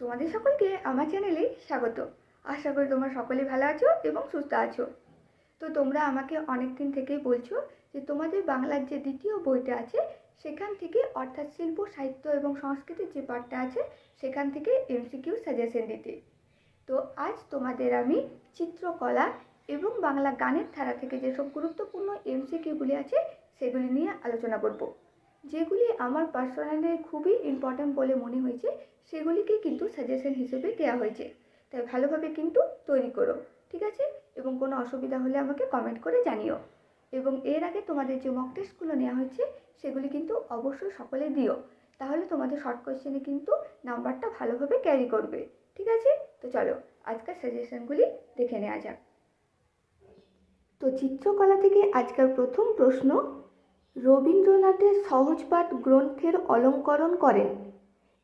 তোমাদের সকলকে আমার চ্যানেলে স্বাগত। আশা করি তোমরা সকলে ভালো আছো এবং সুস্থ আছো। তো তোমরা আমাকে অনেক দিন থেকেই বলছো যে তোমাদের বাংলার যে দ্বিতীয় বইটা আছে, সেখান থেকে অর্থাৎ শিল্প, সাহিত্য এবং সংস্কৃতির যে পার্টটা আছে, সেখান থেকে এমসিকিউ সাজেশন দিতে তো আজ তোমাদের আমি চিত্রকলা এবং বাংলা গানের ধারা থেকে যেসব গুরুত্বপূর্ণ এমসিকিউগুলি আছে, সেগুলি নিয়ে আলোচনা করব। যেগুলি আমার পার্সোনালি খুবই ইম্পর্ট্যান্ট বলে মনে হয়েছে, সেগুলিকে কিন্তু সাজেশন হিসেবে দেওয়া হয়েছে। তাই ভালোভাবে কিন্তু তৈরি করো, ঠিক আছে? এবং কোনো অসুবিধা হলে আমাকে কমেন্ট করে জানিও। এবং এর আগে তোমাদের যে মক টেস্টগুলো নেওয়া হয়েছে, সেগুলি কিন্তু অবশ্যই সকলে দিও। তাহলে তোমাদের শর্ট কোয়েশ্চেনে কিন্তু নাম্বারটা ভালোভাবে ক্যারি করবে, ঠিক আছে? তো চলো, আজকের সাজেশনগুলি দেখে নেওয়া যাক। তো চিত্রকলা থেকে আজকের প্রথম প্রশ্ন রবীন্দ্রনাথের সহজপাঠ গ্রন্থের অলঙ্করণ করেন।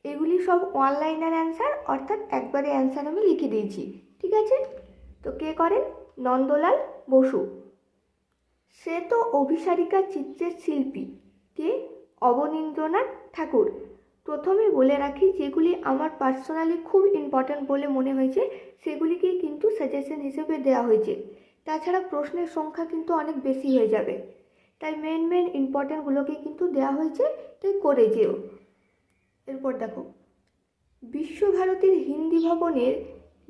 এগুলি সব অনলাইনের অ্যান্সার অর্থাৎ একবারে অ্যান্সার আমি লিখে দিয়েছি। ঠিক আছে? তো কে করেন? নন্দলাল বসু। সে তো অভিসারিকা চিত্রের শিল্পী। কে? অবনীন্দ্রনাথ ঠাকুর। প্রথমে বলে রাখি, যেগুলি আমার পার্সোনালি খুব ইম্পর্ট্যান্ট বলে মনে হয়েছে সেগুলিকে কিন্তু সাজেশন হিসেবে দেওয়া হয়েছে। তাছাড়া প্রশ্নের সংখ্যা কিন্তু অনেক বেশি হয়ে যাবে। তাই মেন মেন ইম্পর্ট্যান্টগুলোকে কিন্তু দেওয়া হয়েছে, তাই করে যেও। এরপর দেখো, বিশ্বভারতীর হিন্দি ভবনের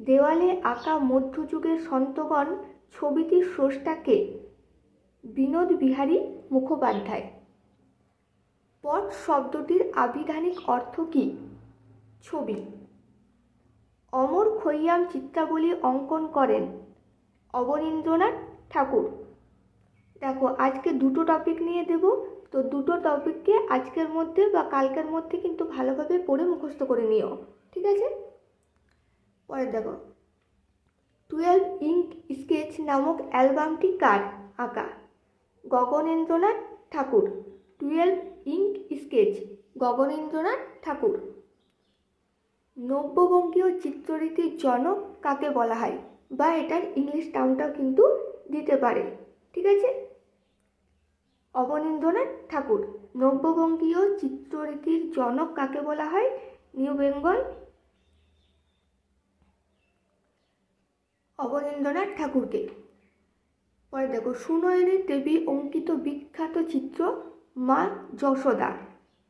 দেওয়ালে আঁকা মধ্যযুগের সন্তগণ ছবিটির স্রষ্টাকে বিনোদ বিহারী মুখোপাধ্যায়। পট শব্দটির আবিধানিক অর্থ কী? ছবি। অমর খৈয়াম চিত্রাবলী অঙ্কন করেন অবনীন্দ্রনাথ ঠাকুর। দেখো, আজকে দুটো টপিক নিয়ে দেব। তো দুটো টপিককে আজকের মধ্যে বা কালকের মধ্যে কিন্তু ভালোভাবে পড়ে মুখস্থ করে নিও, ঠিক আছে? পরে দেখো টুয়েলভ ইঙ্ক স্কেচ নামক অ্যালবামটি কার? আঁকা। Gaganendranath Tagore. Twelve ink sketch Gaganendranath Tagore. নব্যবঙ্গীয় চিত্ররীতির জনক কাকে বলা হয়? বা এটার ইংলিশ টার্মটাও কিন্তু দিতে পারে, ঠিক আছে? অবনীন্দ্রনাথ ঠাকুর। নব্যবঙ্গীয় চিত্ররীতির জনক কাকে বলা হয়? নিউ বেঙ্গল অবনীন্দ্রনাথ ঠাকুরকে। পরে দেখো সুনয়নী দেবী অঙ্কিত বিখ্যাত চিত্র মা যশোদা।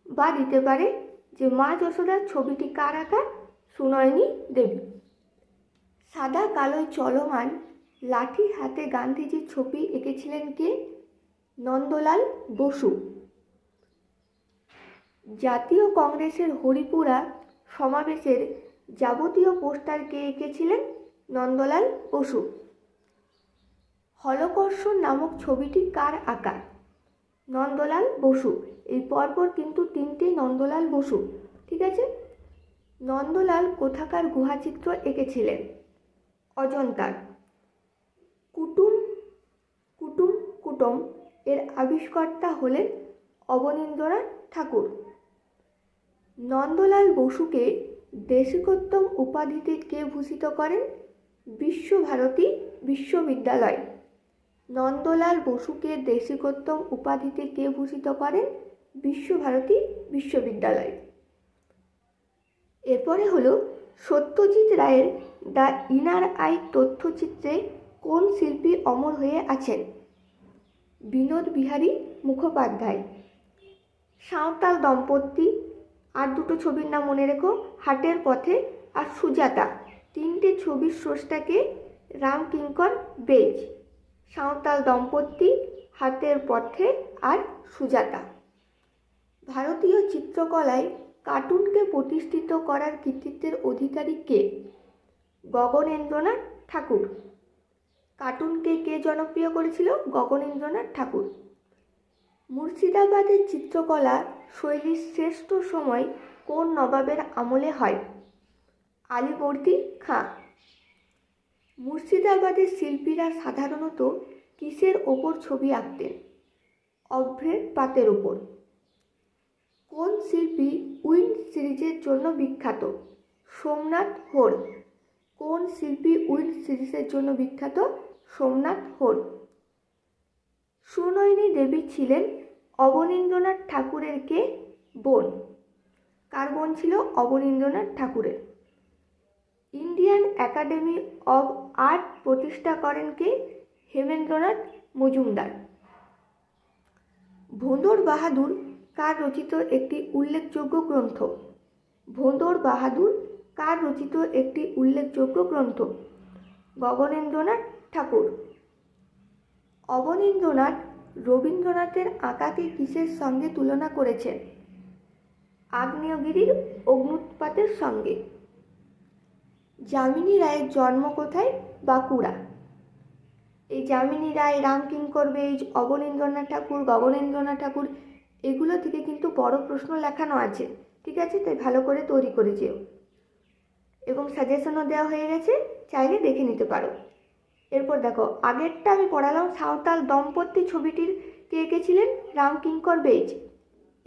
বা দিতে পারে যে মা যশোদার ছবিটি কার আঁকা সুনয়নী দেবী। সাদা কালোয় চলমান লাঠি হাতে গান্ধীজির ছবি এঁকেছিলেন কে? নন্দলাল বসু। জাতীয় কংগ্রেসের হরিপুরা সমাবেশের যাবতীয় পোস্টার কে এঁকেছিলেন নন্দলাল বসু? হলকর্ষণ নামক ছবিটি কার আঁকা নন্দলাল বসু। এই পরপর কিন্তু তিনটেই নন্দলাল বসু, ঠিক আছে? নন্দলাল কোথাকার গুহাচিত্র এঁকেছিলেন? অজন্তার। কুটুম কুটুম, কুটম এর আবিষ্কর্তা হলেন অবনীন্দ্রনাথ ঠাকুর। নন্দলাল বসুকে দেশিকোত্তম উপাধিতে কে ভূষিত করেন? বিশ্বভারতী বিশ্ববিদ্যালয়। নন্দলাল বসুকে দেশিকোত্তম উপাধিতে কে ভূষিত করেন? বিশ্বভারতী বিশ্ববিদ্যালয়। এরপরে হলো সত্যজিৎ রায়ের দ্য ইনার আই তথ্যচিত্রে কোন শিল্পী অমর হয়ে আছেন? বিনোদ বিহারী মুখোপাধ্যায়। সাঁওতাল দম্পতি, আর দুটো ছবির নাম মনে রেখো, হাটের পথে আর সুজাতা। তিনটে ছবির স্রষ্টাকে রামকিঙ্কর বেজ। সাঁওতাল দম্পতি হাতের পথে আর সুজাতা। ভারতীয় চিত্রকলায় কার্টুনকে প্রতিষ্ঠিত করার কৃতিত্বের অধিকারী কে? গগনেন্দ্রনাথ ঠাকুর। কার্টুনকে কে জনপ্রিয় করেছিল? গগনেন্দ্রনাথ ঠাকুর। মুর্শিদাবাদের চিত্রকলা শৈলীর শ্রেষ্ঠ সময় কোন নবাবের আমলে হয়? আলিবর্দী খাঁ। মুর্শিদাবাদের শিল্পীরা সাধারণত কিসের ওপর ছবি আঁকতেন? অভ্রের পাতের ওপর। কোন শিল্পী উইন সিরিজের জন্য বিখ্যাত? সোমনাথ হোর কোন শিল্পী উইন সিরিজের জন্য বিখ্যাত? সোমনাথ হোর সুনয়নী দেবী ছিলেন অবনীন্দ্রনাথ ঠাকুরের কে? বোন। কার বোন ছিল? অবনীন্দ্রনাথ ঠাকুরের। ইন্ডিয়ান একাডেমি অব আর্ট প্রতিষ্ঠা করেন কে? হেমেন্দ্রনাথ মজুমদার। ভোঁদর বাহাদুর কার রচিত একটি উল্লেখযোগ্য গ্রন্থ? ভোঁদর বাহাদুর কার রচিত একটি উল্লেখযোগ্য গ্রন্থ? গগনেন্দ্রনাথ ঠাকুর। অবনীন্দ্রনাথ রবীন্দ্রনাথের আঁকাকে কিসের সঙ্গে তুলনা করেছেন? আগ্নেয়গিরির অগ্নুৎপাতের সঙ্গে। যামিনী রায়ের জন্ম কোথায়? বাঁকুড়া। এই যামিনী রায় রামকিঙ্কর বেইজ অবনীন্দ্রনাথ ঠাকুর, গগনেন্দ্রনাথ ঠাকুর, এগুলো থেকে কিন্তু বড় প্রশ্ন লেখানো আছে। ঠিক আছে? তাই ভালো করে তৈরি করে যেও। এবং সাজেশনও দেওয়া হয়ে গেছে, চাইলে দেখে নিতে পারো। এরপর দেখো, আগেরটা আমি পড়ালাম সাঁওতাল দম্পতি ছবিটির কে এঁকেছিলেন রামকিঙ্কর বেইজ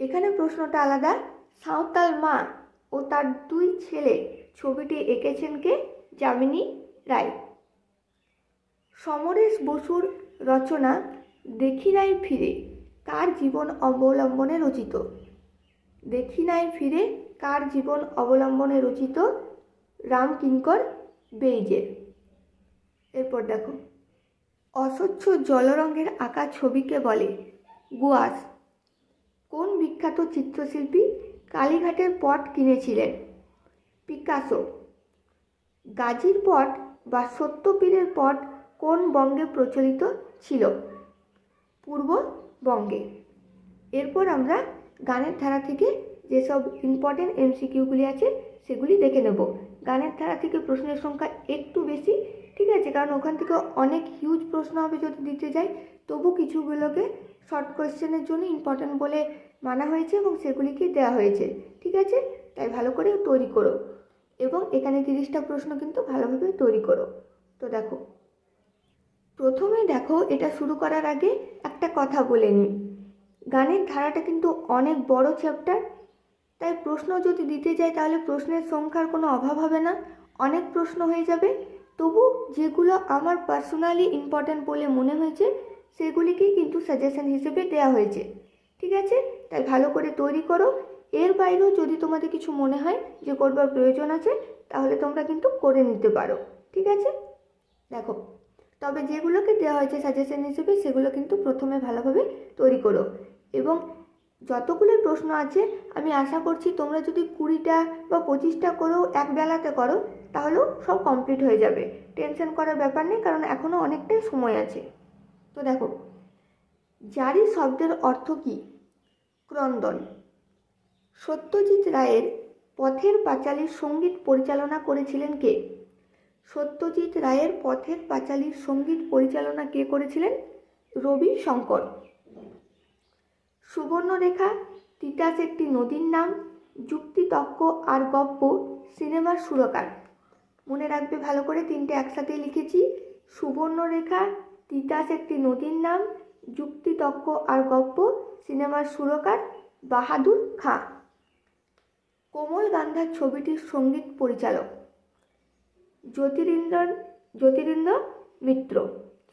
এখানে প্রশ্নটা আলাদা, সাঁওতাল মা ও তার দুই ছেলে ছবিটি এঁকেছেন কে? যামিনী রায়। সমরেশ বসুর রচনা, দেখি নাই ফিরে, কার জীবন অবলম্বনে রচিত? দেখি নাই ফিরে, কার জীবন অবলম্বনে রচিত? রামকিঙ্কর বেইজের। এরপর দেখো, অস্বচ্ছ জলরঙের আঁকা ছবিকে বলে গুয়াস। কোন বিখ্যাত চিত্রশিল্পী কালীঘাটের পট কিনেছিলেন? পিকাসো। গাজীর পট বা সত্যপীরের পট কোন বঙ্গে প্রচলিত ছিল? পূর্ব বঙ্গে। এরপর আমরা গানের ধারা থেকে যেসব ইম্পর্টেন্ট এমসিকিউগুলি আছে, সেগুলি দেখে নেব। গানের ধারা থেকে প্রশ্নের সংখ্যা একটু বেশি ঠিক আছে, কারণ ওখান থেকে অনেক হিউজ প্রশ্ন হবে যদি দিতে যাই, তবু কিছুগুলোকে শর্ট কোয়েশ্চেনের জন্য ইম্পর্টেন্ট বলে মানা হয়েছে এবং সেগুলিকে দেওয়া হয়েছে, ঠিক আছে? তাই ভালো করে তৈরি করো এবং এখানে তিরিশটা প্রশ্ন কিন্তু ভালোভাবে তৈরি করো। তো দেখো প্রথমে দেখো, এটা শুরু করার আগে একটা কথা বলে নিই গানের ধারাটা কিন্তু অনেক বড় চ্যাপ্টার তাই প্রশ্ন যদি দিতে যাই তাহলে প্রশ্নের সংখ্যার কোনো অভাব হবে না, অনেক প্রশ্ন হয়ে যাবে। তবু যেগুলো আমার পার্সোনালি ইম্পর্ট্যান্ট বলে মনে হয়েছে, সেগুলিকেই কিন্তু সাজেশন হিসেবে দেওয়া হয়েছে। ঠিক আছে? তাই ভালো করে তৈরি করো। এর বাইরেও যদি তোমাদের কিছু মনে হয় যে করবার প্রয়োজন আছে, তাহলে তোমরা কিন্তু করে নিতে পারো। ঠিক আছে? দেখো, তবে যেগুলোকে দেওয়া হয়েছে সাজেশন হিসেবে, সেগুলো কিন্তু প্রথমে ভালোভাবে তৈরি করো। এবং যতগুলো প্রশ্ন আছে, আমি আশা করছি তোমরা যদি কুড়িটা বা পঁচিশটা করেও এক বেলাতে করো, তাহলেও সব কমপ্লিট হয়ে যাবে। টেনশন করার ব্যাপার নেই, কারণ এখনও অনেকটাই সময় আছে। তো দেখো, জারি শব্দের অর্থ কী? ক্রন্দন। সত্যজিৎ রায়ের পথের পাঁচালীর সংগীত পরিচালনা করেছিলেন কে? সত্যজিৎ রায়ের পথের পাঁচালীর সংগীত পরিচালনা কে করেছিলেন? রবি শঙ্কর সুবর্ণরেখা, তিতাস একটি নদীর নাম যুক্তিতক্ক আর গপ্প সিনেমার সুরকার। মনে রাখবে ভালো করে তিনটে একসাথে লিখেছি। সুবর্ণরেখা, তিতাস একটি নদীর নাম যুক্তিতক্ক আর গপ্প সিনেমার সুরকার বাহাদুর খাঁ। কোমল গান্ধার ছবিটির সংগীত পরিচালক। জ্যোতিরিন্দ্র জ্যোতিরিন্দ্র মিত্র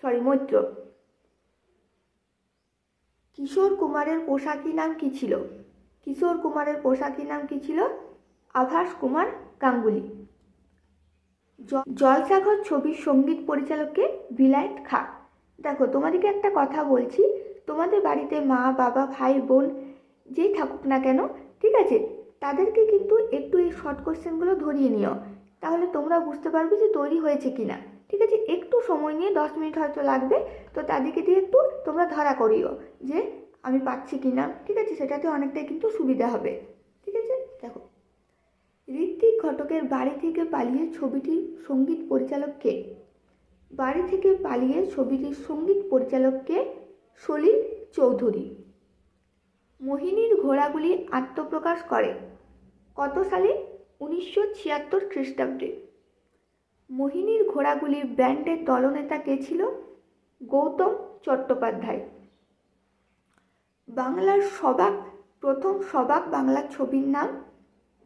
সরি মৈত্র। কিশোর কুমারের পোশাকি নাম কি ছিল? কিশোর কুমারের পোশাকি নাম কি ছিল? আভাস কুমার গাঙ্গুলি। জ- জলসাঘর ছবির সংগীত পরিচালককে বিলায়েত খা। দেখো, তোমাদেরকে একটা কথা বলছি। তোমাদের বাড়িতে মা, বাবা, ভাই, বোন যেই থাকুক না কেন, ঠিক আছে? তাদেরকে কিন্তু একটু এই শর্ট কোশ্চেনগুলো ধরিয়ে নিও। তাহলে তোমরা বুঝতে পারবে যে তৈরি হয়েছে কি না ঠিক আছে, একটু সময় নিয়ে দশ মিনিট হয়তো লাগবে, তো তাদেরকে দিয়ে একটু তোমরা ধরা করিও যে আমি পাচ্ছি কি না ঠিক আছে, সেটাতে অনেকটাই কিন্তু সুবিধা হবে, ঠিক আছে? দেখো, ঋত্বিক ঘটকের বাড়ি থেকে পালিয়ে ছবিটির সংগীত পরিচালক কে? বাড়ি থেকে পালিয়ে ছবিটির সংগীত পরিচালককে সলিল চৌধুরী। মোহিনীর ঘোড়াগুলি আত্মপ্রকাশ করে, কত সালে? উনিশশো ছিয়াত্তর খ্রিস্টাব্দে। মোহিনীর ঘোড়াগুলির ব্যান্ডের দলনেতা কে ছিল? গৌতম চট্টোপাধ্যায়। বাংলার সবাক, প্রথম সবাক বাংলা ছবির নাম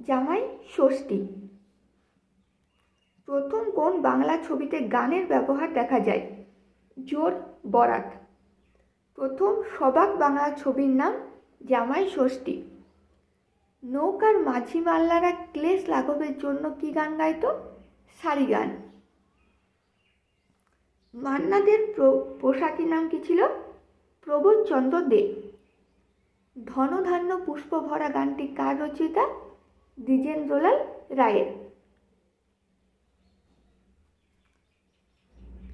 জামাই ষষ্ঠী। প্রথম কোন বাংলা ছবিতে গানের ব্যবহার দেখা যায়? জোর বরাত। প্রথম সবাক বাংলা ছবির নাম জামাই ষষ্ঠী। নৌকার মাঝি মাল্লারা ক্লেশ লাঘবের জন্য কি গান গাইতো? সারি গান মান্নাদের প্র- পোশাকি নাম কি ছিল? প্রবোধচন্দ্র দে। ধনধান্য পুষ্প ভরা গানটি কার রচয়িতা? দ্বিজেন্দ্রলাল রায়ের।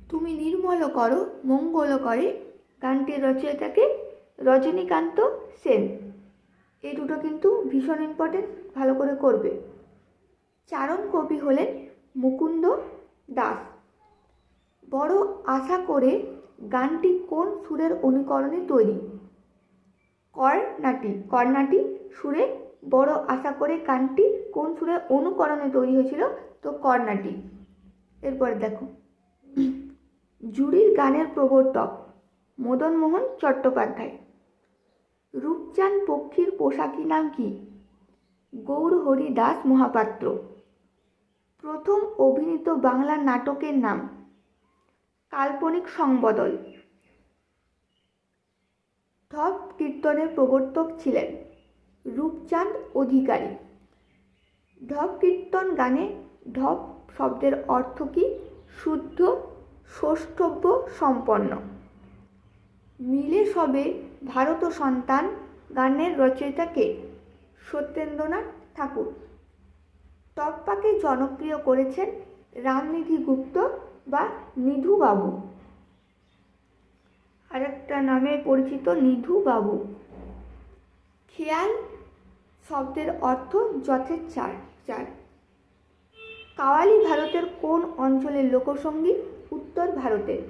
তুমি নির্মল করো, মঙ্গল করে, গানটির রচয়িতাকে রজনীকান্ত সেন। এই দুটো কিন্তু ভীষণ ইম্পর্টেন্ট ভালো করে করবে। চারণ কবি হলেন মুকুন্দ দাস। বড় আশা করে গানটি কোন সুরের অনুকরণে তৈরি? কর্ণাটি কর্ণাটি সুরে বড় আশা করে গানটি কোন সুরের অনুকরণে তৈরি হয়েছিল? তো কর্ণাটি। এরপরে দেখো। জুরির গানের প্রবর্তক মদনমোহন চট্টোপাধ্যায়। রূপচাঁদ পক্ষীর পোশাকি নাম কি? গৌর দাস মহাপাত্র। প্রথম অভিনীত বাংলা নাটকের নাম। কাল্পনিক সংবদল। ঢপ কীর্তনের প্রবর্তক ছিলেন রূপচাঁদ অধিকারী। ঢপ কীর্তন গানে ঢপ শব্দের অর্থ কি? শুদ্ধ, ষষ্ঠব্য, সম্পন্ন। মিলে সবে ভারত সন্তান গানের রচয়িতাকে সত্যেন্দ্রনাথ ঠাকুর। টপ্পাকে জনপ্রিয় করেছেন রামনিধি গুপ্ত বা নিধু বাবু আরেকটা নামে পরিচিত নিধু বাবু খেয়াল শব্দের অর্থ যথের চার কাওয়ালি ভারতের কোন অঞ্চলের লোকসঙ্গীত উত্তর ভারতের।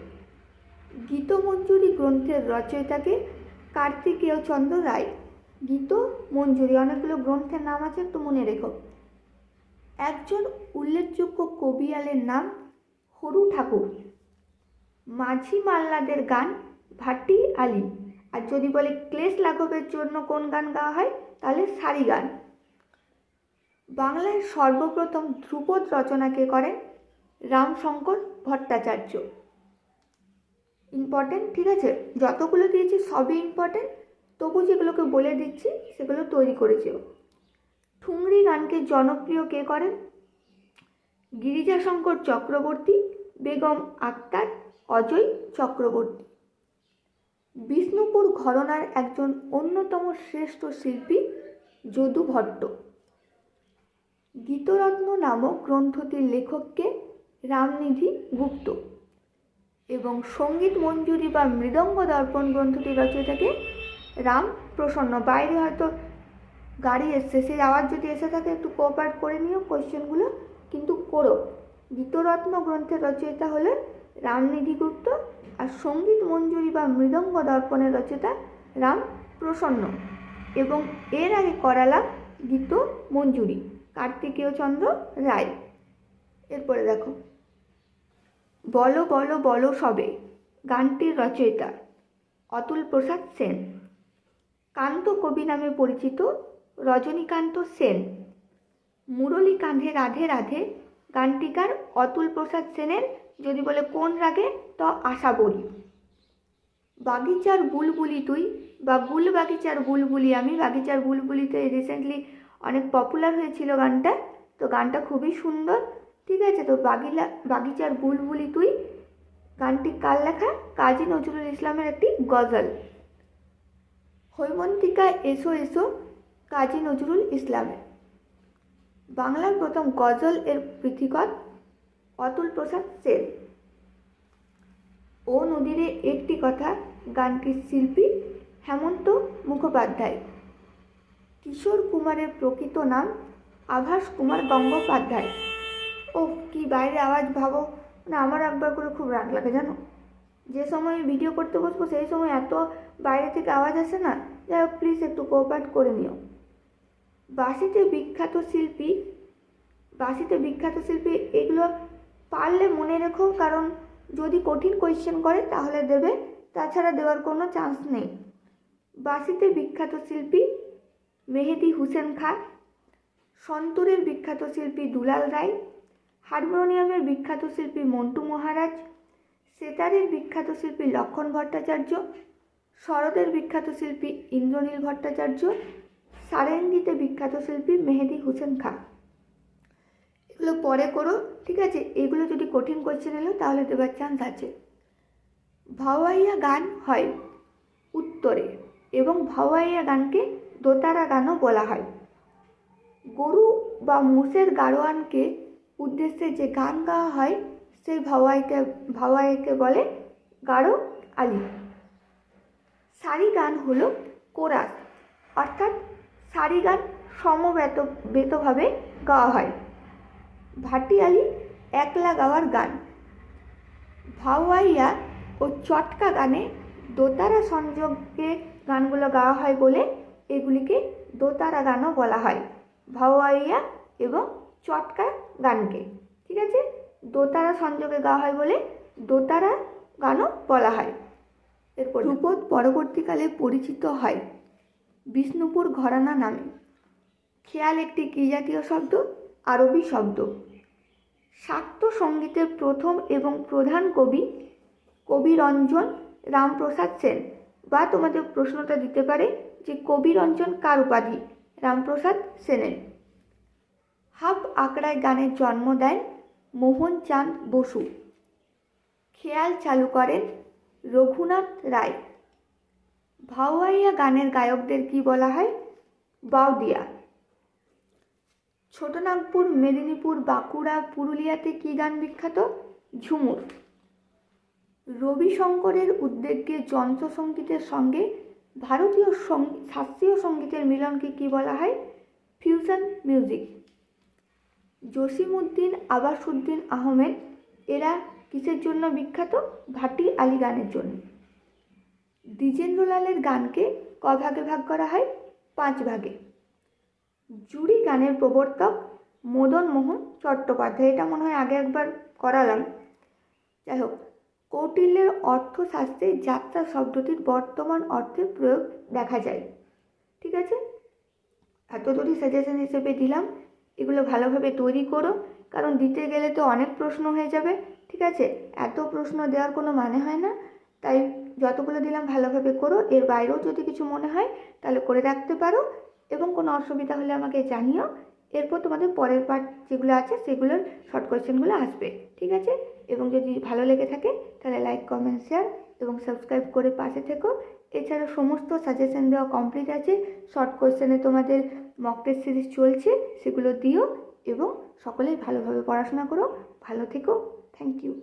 গীতমঞ্জুরি গ্রন্থের রচয়িতাকে কার্তিকেয় চন্দ্র রায়। গীত মঞ্জুরি অনেকগুলো গ্রন্থের নাম আছে, একটু মনে রেখো। একজন উল্লেখযোগ্য কবিয়ালের নাম হরু ঠাকুর। মাঝি মাল্লাদের গান ভাটি আলী। আর যদি বলে ক্লেশ লাঘবের জন্য কোন গান গাওয়া হয়, তাহলে সারি গান। বাংলায় সর্বপ্রথম ধ্রুপদ রচনাকে করেন? রামশঙ্কর ভট্টাচার্য। ইম্পর্টেন্ট ঠিক আছে? যতগুলো দিয়েছি সবই ইম্পর্টেন্ট তবু যেগুলোকে বলে দিচ্ছি, সেগুলো তৈরি করেছে। ও। ঠুংরি গানকে জনপ্রিয় কে করেন? গিরিজাশঙ্কর চক্রবর্তী, বেগম আক্তার, অজয় চক্রবর্তী। বিষ্ণুপুর ঘরনার একজন অন্যতম শ্রেষ্ঠ শিল্পী যদু ভট্ট। গীতরত্ন নামক গ্রন্থটির লেখককে রামনিধি গুপ্ত। এবং সংগীত মঞ্জুরি বা মৃদঙ্গ দর্পণ গ্রন্থটির রচয়িতাকে রাম প্রসন্ন বাইরে হয়তো গাড়ি এসছে। সেই আওয়াজ যদি এসে থাকে, একটু কোঅপারেট করে নিও কোয়েশ্চেনগুলো কিন্তু করো। গীতরত্ন গ্রন্থের রচয়িতা হলেন রামনিধি গুপ্ত আর সংগীত মঞ্জুরি বা মৃদঙ্গ দর্পণের রচয়িতা রাম প্রসন্ন। এবং এর আগে করালাম গীত মঞ্জুরি, কার্তিকেয় চন্দ্র রায়। এরপরে দেখো। বলো বলো বলো সবে, গানটির রচয়িতা অতুল প্রসাদ সেন। কান্ত কবি নামে পরিচিত রজনীকান্ত সেন। মুরলী কাঁধে রাধে রাধে গানটিকার অতুল প্রসাদ সেনের যদি বলে কোন রাগে, তো আশা বলি বাগিচার বুলবুলি তুই, বা গুল বাগিচার বুলবুলি, আমি বাগিচার বুলবুলিতে রিসেন্টলি অনেক পপুলার হয়েছিল গানটা, তো গানটা খুবই সুন্দর, ঠিক আছে? তো বাগিলা, বাগিচার বুলবুলি তুই, গানটি কার লেখা? কাজী নজরুল ইসলামের একটি গজল। হৈমন্তিকা এসো এসো কাজী নজরুল ইসলামের। বাংলার প্রথম গজল এর পৃথিকর অতুল প্রসাদ সেন। ও নদীরে একটি কথা গানটির শিল্পী হেমন্ত মুখোপাধ্যায়। কিশোর কুমারের প্রকৃত নাম আভাস কুমার গঙ্গোপাধ্যায়। ও কি বাইরে আওয়াজ ভাবো। না, আমার একবার করে খুব রাগ লাগে, জানো? যে সময় ভিডিও করতে বসবো, সেই সময় এত বাইরে থেকে আওয়াজ আসে না। যাই হোক প্লিজ একটু কোঅপারেট করে নিও। বাসিতে বিখ্যাত শিল্পী, বাসিতে বিখ্যাত শিল্পী এগুলো পারলে মনে রেখো, কারণ যদি কঠিন কোয়েশ্চেন করে তাহলে দেবে, তাছাড়া দেওয়ার কোনো চান্স নেই। বাসিতে বিখ্যাত শিল্পী মেহেদি হুসেন খাঁ সন্তূরের বিখ্যাত শিল্পী দুলাল রায়, হারমোনিয়ামের বিখ্যাত শিল্পী মন্টু মহারাজ, সেতারের বিখ্যাত শিল্পী লক্ষণ ভট্টাচার্য শরদের বিখ্যাত শিল্পী ইন্দ্রনীল ভট্টাচার্য সারেঙ্গিতে বিখ্যাত শিল্পী মেহেদি হুসেন খাঁ। এগুলো পরে করো ঠিক আছে? এগুলো যদি কঠিন কোশ্চেন এলো, তাহলে দেবার চান্স আছে। ভাওয়াইয়া গান হয় উত্তরে এবং ভাওয়াইয়া গানকে দোতারা গানও বলা হয়। গরু বা মোষের গাড়োয়ানকে উদ্দেশ্যে যে গান গাওয়া হয় সেই ভাওয়াইকে ভাওয়াইকে বলে গাঢ় আলি। সারি গান হলো কোরাস, অর্থাৎ সারি গান সমবেত, বেতভাবে গাওয়া হয়। ভাটিয়ালি একলা গাওয়ার গান। ভাওয়াইয়া ও চটকা গানে দোতারা সংযোগে গানগুলো গাওয়া হয় বলে এগুলিকে দোতারা গানও বলা হয়। ভাওয়াইয়া এবং চটকা গানকে, ঠিক আছে? দোতারা সংযোগে গাওয়া হয় বলে দোতারা গানও বলা হয়। এরপর ধ্রুপদ পরবর্তীকালে পরিচিত হয়। বিষ্ণুপুর ঘরানা নামে। খেয়াল একটি কী জাতীয় শব্দ? আরবি শব্দ। শাক্ত সঙ্গীতের প্রথম এবং প্রধান কবি কবিরঞ্জন রামপ্রসাদ সেন বা তোমাদের প্রশ্নটা দিতে পারে যে কবিরঞ্জন কার উপাধি? রামপ্রসাদ সেনের। হাফ আকড়ায় গানের জন্ম দেন মোহন চাঁদ বসু। খেয়াল চালু করেন রঘুনাথ রায়। ভাওয়াইয়া গানের গায়কদের কি বলা হয়? বাউদিয়া। ছোটনাগপুর, মেদিনীপুর, বাঁকুড়া, পুরুলিয়াতে কি গান বিখ্যাত? ঝুমুর। রবিশঙ্করের উদ্যোগে যন্ত্রসঙ্গীতের সঙ্গে ভারতীয় শাস্ত্রীয় সঙ্গীতের মিলনকে কি বলা হয়? Fusion music. জসিমউদ্দিন আবাসুদ্দিন আহমেদ, এরা কিসের জন্য বিখ্যাত? ভাটি আলী গানের জন্য। দ্বিজেন্দ্রলালের গানকে ক ভাগে ভাগ করা হয় পাঁচ ভাগে। জুড়ি গানের প্রবর্তক মদন মোহন চট্টোপাধ্যায়, এটা মনে হয় আগে একবার করালাম। যাই হোক, কৌটিল্যের অর্থশাস্ত্রে যাত্রা শব্দটির বর্তমান অর্থের প্রয়োগ দেখা যায়। ঠিক আছে? এত দূরই সাজেশন হিসেবে দিলাম। এগুলো ভালোভাবে তৈরি করো, কারণ দিতে গেলে তো অনেক প্রশ্ন হয়ে যাবে। ঠিক আছে? এত প্রশ্ন দেওয়ার কোনো মানে হয় না। তাই যতগুলো দিলাম ভালোভাবে করো। এর বাইরেও যদি কিছু মনে হয়, তাহলে করে রাখতে পারো এবং কোনো অসুবিধা হলে আমাকে জানিও। এরপর তোমাদের পরের পার্ট যেগুলো আছে, সেগুলোর শর্ট কোয়েশ্চেনগুলো আসবে, ঠিক আছে? এবং যদি ভালো লেগে থাকে, তাহলে লাইক কমেন্ট শেয়ার এবং সাবস্ক্রাইব করে পাশে থেকো। এছাড়া সমস্ত সাজেশন দেওয়া কমপ্লিট আছে। শর্ট কোয়েশ্চেনে তোমাদের মক টেস্ট সিরিজ চলছে, সেগুলো দিও এবং সকলেই ভালোভাবে পড়াশোনা করো। ভালো থেকো। Thank you